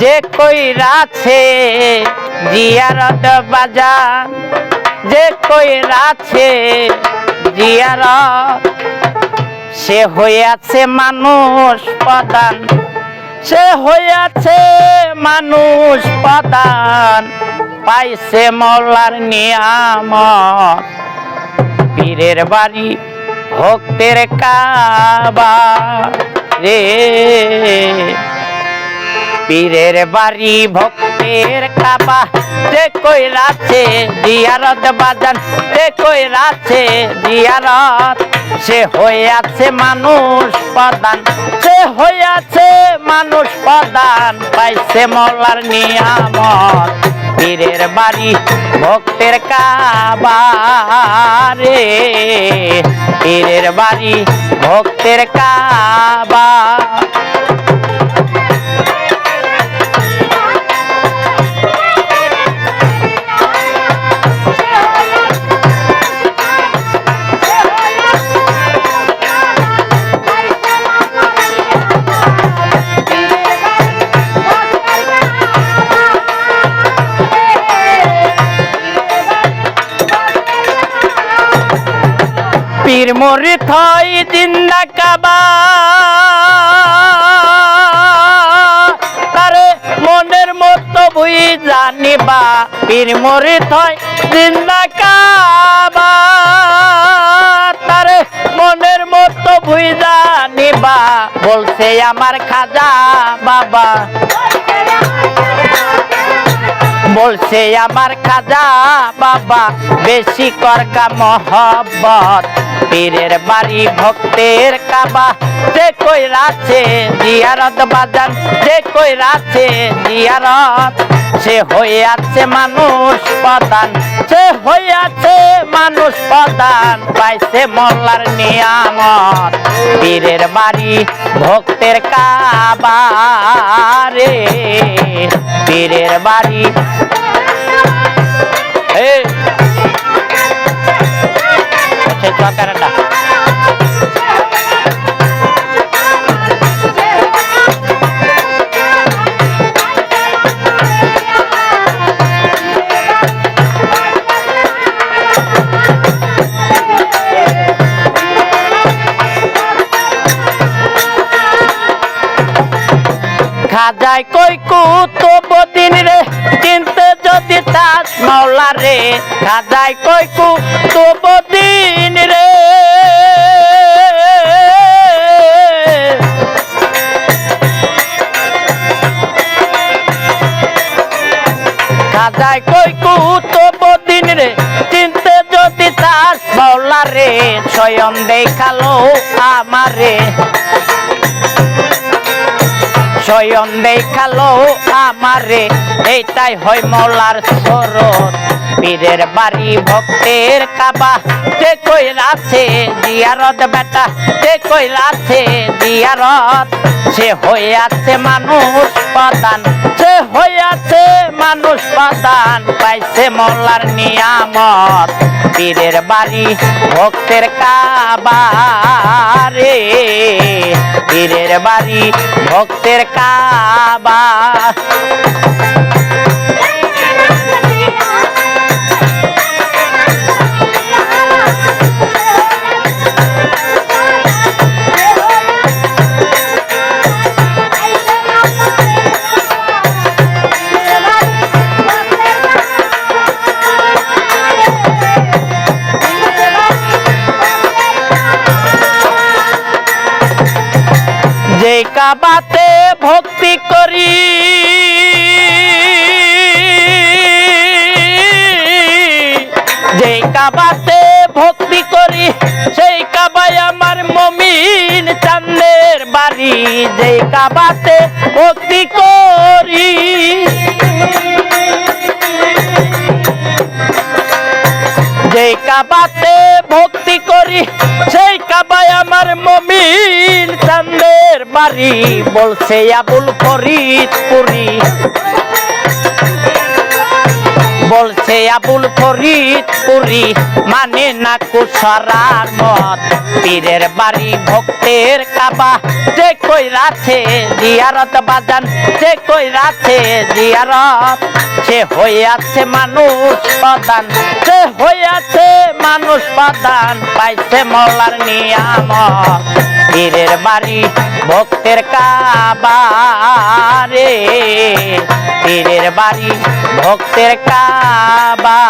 যে কইরাছে, জিয়ারত বাজার যে কই কইরাছে জিয়ার সে হইয়াছে মানুষ প্রধান। সে হইয়াছে মানুষ প্রধান। পাইছে মলার নিয়ামত। পীরের বাড়ি, ভক্তের কাবা। রে পীরের বাড়ি, ভক্তের কাবা। যে কই রাছে জিয়ারত বাজান, যে কই রাছে জিয়ারত। সে হইয়াছে মানুষ প্রধান, সে হইয়াছে মানুষ প্রধান। পাইছে মলার নিয়ামত, পীরের বাড়ি, ভক্তের কাবা রে। পীরের বাড়ি, ভক্তের কাবা। পীর মরি থই জিন্দা কাবা। তারে মনের মতো বুই জানিবা, পীর মরি থই জিন্দা কাবা। তারে মনের মতো বুই জানিবা বলছে আমার খাজা বাবা। বলছে, আমার খাজা বাবা, বেশি করকা মহব্বত পীরের বাড়ি ভক্তের কাবা, যে কই রাছে জিয়ারত বাজান, যে কই রাছে জিয়ারত। সে হয়ে আছে মানুষ প্রধান সে হইয়াছে মানুষ প্রদান পাইছে মোল্লার নিয়ামত। বীরের বাড়ি, ভক্তের কাবারে। পীরের বাড়ি। এই! সেই খাজাই কই কুতো বদিন রে, চিনতে যদি তাস মাওলা রে খাজাই কই কুতো বদিন রে। খাজাই কই কুতো বদিন রে, চিনতে যদি তাস মাওলা রে, স্বয়ং দেখাল আমারে। স্বয়ং দেখাল আমারে। এইটাই হয় মলার শরৎ পীরের বাড়ি ভক্তের কাবা। যে কই রাছে জিয়ারত বেটা, যে কই রাছে জিয়ারত হয়ে আছে মানুষ পাতান যে হয়ে আছে মানুষ পাতান পাইছে মলার নিয়ামত, পীরের বাড়ি, ভক্তের কাবারে। পীরের বাড়ি, ভক্তের কাবা। যে কাবাতে ভক্তি করি। যে কাবাতে ভক্তি করি, সেই কাবায় আমার মমিন চান্দের বাড়ি। যে কাবাতে ভক্তি কাবাতে ভক্তি করি, সেই আমার মমিন চান্দের বাড়ি, বলছে আবুল ফরিদপুরি। বলছে আবুল ফরিদ মানে না কুসরার মত। পীরের বাড়ি ভক্তের কাবা। যে কই রাতে জিয়ারত বাজান, যে কই রাতে জিয়ারত সে হইয়াছে মানুষ প্রধান সে হইয়াছে মানুষ প্রধান, পাইছে মৌলার নিয়ামত। পীরের বাড়ি ভক্তের কাবারে পীরের বাড়ি ভক্তের কাবা।